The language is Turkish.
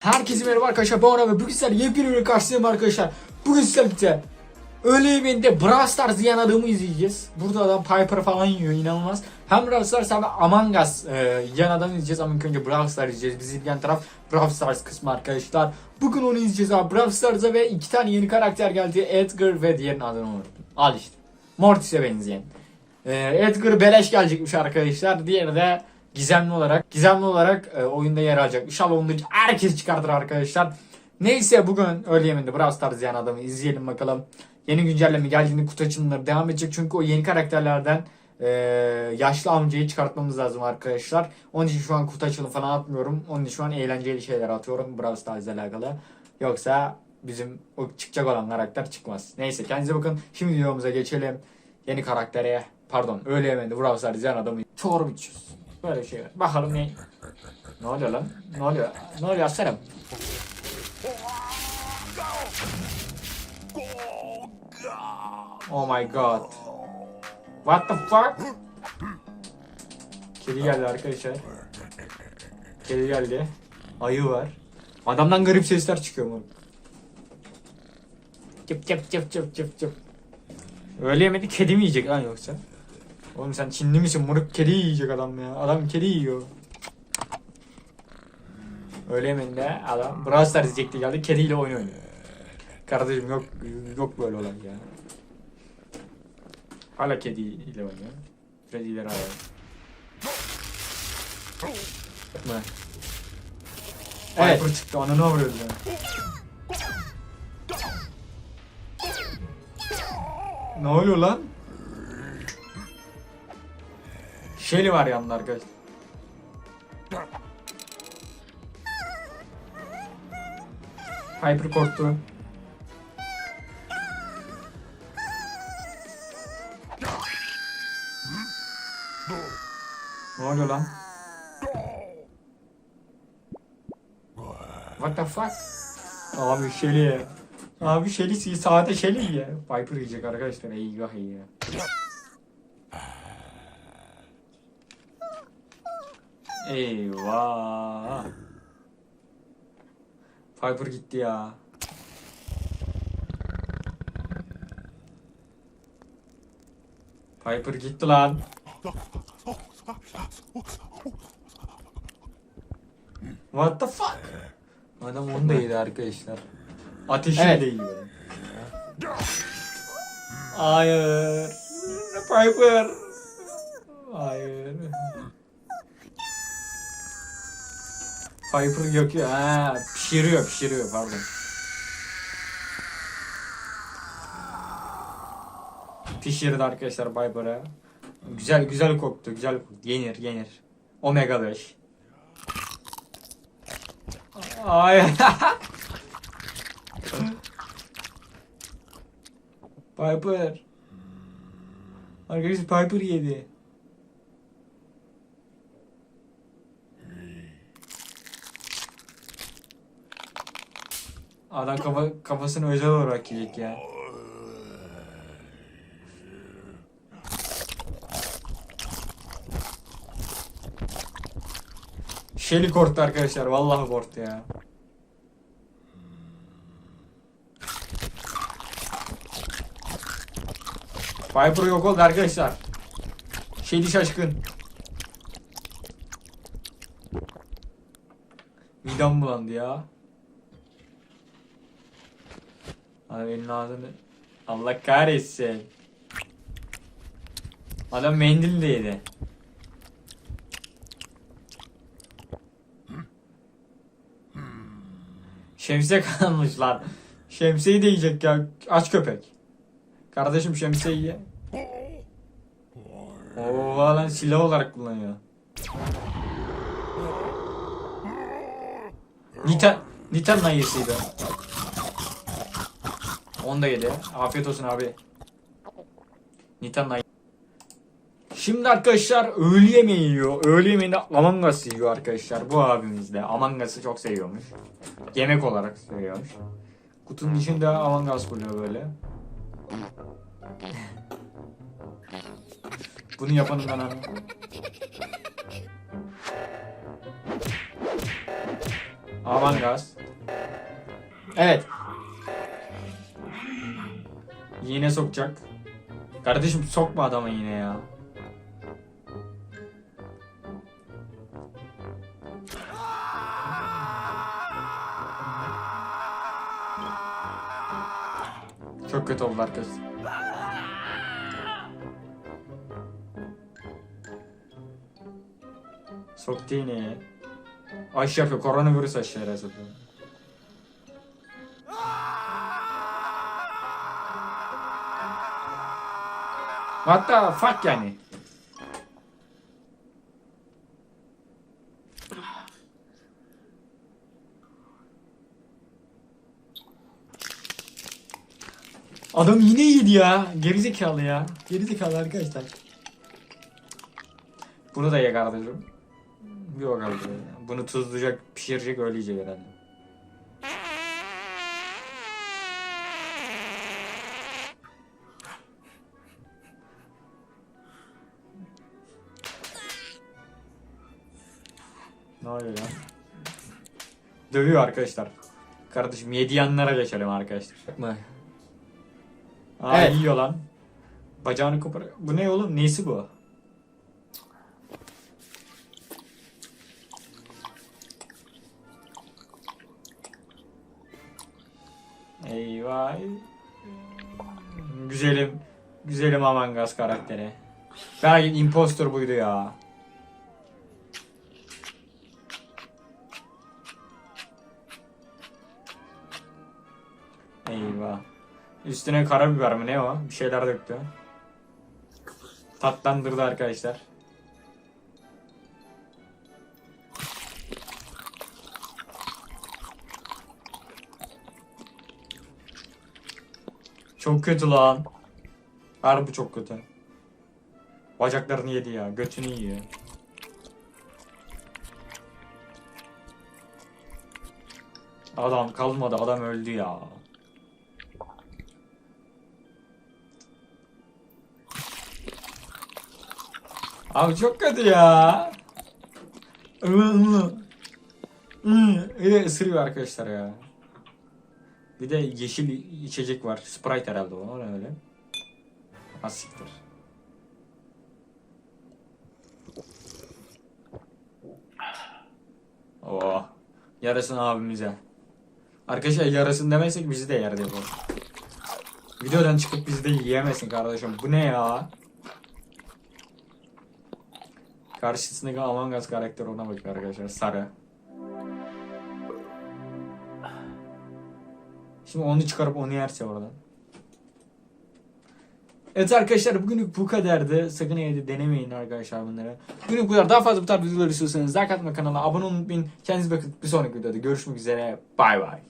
Herkese merhaba arkadaşlar ben Ona ve bugün sizlerle yepyeni bir karşınızdayım arkadaşlar. Bugün sizlerle öğle yemeğinde Brawl Stars yiyen adamı izleyeceğiz. Burada adam Piper falan yiyor inanılmaz. Hem Brawl Stars hem de Among Us e, yiyen adamı izleyeceğiz ama ilk önce Brawl Stars izleyeceğiz. Bizi izleyen taraf Brawl Stars kısmı arkadaşlar. Bugün onu izleyeceğiz abi. Brawl Stars'a ve iki tane yeni karakter geldi. Edgar ve diğerinin adını unuttum. Al işte. Mortis'e benzeyen. E, Edgar beleş gelecekmiş arkadaşlar. Diğeri de gizemli olarak gizemli olarak e, oyunda yer alacak. İnşallah onu herkes çıkartır arkadaşlar. Neyse bugün öğle yemeğinde Brawl Stars yani adamı izleyelim bakalım. Yeni güncelleme geldiğinde kutu açılımları devam edecek. Çünkü o yeni karakterlerden e, yaşlı amcayı çıkartmamız lazım arkadaşlar. Onun için şu an kutu açılımı falan atmıyorum. Onun için şu an eğlenceli şeyler atıyorum Brawl Stars ile alakalı. Yoksa bizim o çıkacak olan karakter çıkmaz. Neyse kendinize bakın. Şimdi videomuza geçelim. Yeni karaktere pardon öğle yemeğinde Brawl Stars izleyen adamı çorba içiyoruz. Böyle şey var. Bakalım ne? Ne oluyor lan? Ne oluyor? Ne oluyor aslanım? Oh my god. What the fuck? Kedi geldi arkadaşlar. Kedi geldi. Ayı var. Adamdan garip sesler çıkıyor mu? Çıp çıp çıp çıp çıp çıp. Öyle yemedi kedi mi yiyecek lan yoksa? Oğlum sen Çinli misin? Moruk kedi yiyecek adam ya. Adam kedi yiyor. Öyle yemedi adam. Brawl Stars izleyecekti geldi. Kediyle oyun oynuyor. Kardeşim yok yok böyle olay ya. Hala kediyle oynuyor. Kedileri hala. Ne? Evet. Piper çıktı. Ananı avruyordu ya. Ne oluyor lan? Shelly var yanında arkadaş. Piper korktu. Ne oluyor lan? What the fuck? Abi Shelly. Abi Shelly sade Shelly ya. Piper yiyecek arkadaşlar. Eyvah eyvah. Eyvah. Piper gitti ya. Piper gitti lan. What the fuck? Adam onu da yedi arkadaşlar. Ateşi Evet. de yiyor. Hayır. Piper. Hayır. Piper yakıyor. Ha, pişiriyor, pişiriyor pardon. Pişirdi arkadaşlar Piper'ı. Güzel güzel koktu, güzel koktu. Yenir, yenir. Omega 5. Ay. Piper. Arkadaşlar Piper yedi. Adam kafa, kafasını özel olarak yiyecek ya. Shelly korktu arkadaşlar. Vallahi korktu ya. Viper yok oldu arkadaşlar. Shelly şaşkın. Midem bulandı ya. Adam elinin ağzını... Allah kahretsin. Adam mendil de. Şemsiye kalmışlar. Şemsiyeyi de yiyecek ya. Aç köpek. Kardeşim şemsiyeyi ye. Oo lan silah olarak kullanıyor. Nita Nita'nın ayısıydı. Onu da yedi. Afiyet olsun abi. Nita'nın ayı. Şimdi arkadaşlar öğle yemeği yiyor. Öğle yemeğinde Among Us yiyor arkadaşlar. Bu abimiz de Among Us'ı çok seviyormuş. Yemek olarak seviyormuş. Kutunun içinde Among Us buluyor böyle. Bunu yapanın ananı. Aman gaz. Evet. Yine sokacak. Kardeşim sokma adamı yine ya. Çok kötü oldu arkadaşlar. Soktu yine. Aşı yapıyor. Koronavirüs aşı herhalde. Hatta fuck yani. Adam yine yedi ya. Gerizekalı ya. Gerizekalı arkadaşlar. Bunu da kardeşim. Yok abi. Bunu tuzlayacak, pişirecek, öyle yiyecek herhalde. Ne oluyor ya? Dövüyor arkadaşlar. Kardeşim yedi yanlara geçelim arkadaşlar. Bakma. Aa Evet. yiyor lan. Bacağını kopar. Bu ne oğlum? Neysi bu? Eyvah. Güzelim. Güzelim Among Us karakteri. Belki impostor buydu ya. Üstüne karabiber mi ne o? Bir şeyler döktü. Tatlandırdı arkadaşlar. Çok kötü lan. Harbi çok kötü. Bacaklarını yedi ya. Götünü yiyor. Adam kalmadı. Adam öldü ya. Abi çok kötü ya. Bir de ısırıyor arkadaşlar ya. Bir de yeşil içecek var. Sprite herhalde o. Öyle? Az siktir. Oh. Yarasın abimize. Arkadaşlar yarasın demezsek bizi de yerde bu. Videodan çıkıp bizi de yiyemezsin kardeşim. Bu ne ya? Karşısındaki Among Us karakteri ona bakıyor arkadaşlar. Sarı. Şimdi onu çıkarıp onu yerse oradan. Evet arkadaşlar bugünlük bu kadardı. Sakın evde denemeyin arkadaşlar bunları. Bugünlük bu kadar. Daha fazla bu tarz videoları istiyorsanız like atma kanala abone olmayı unutmayın. Kendinize bakın. Bir sonraki videoda görüşmek üzere. Bay bay.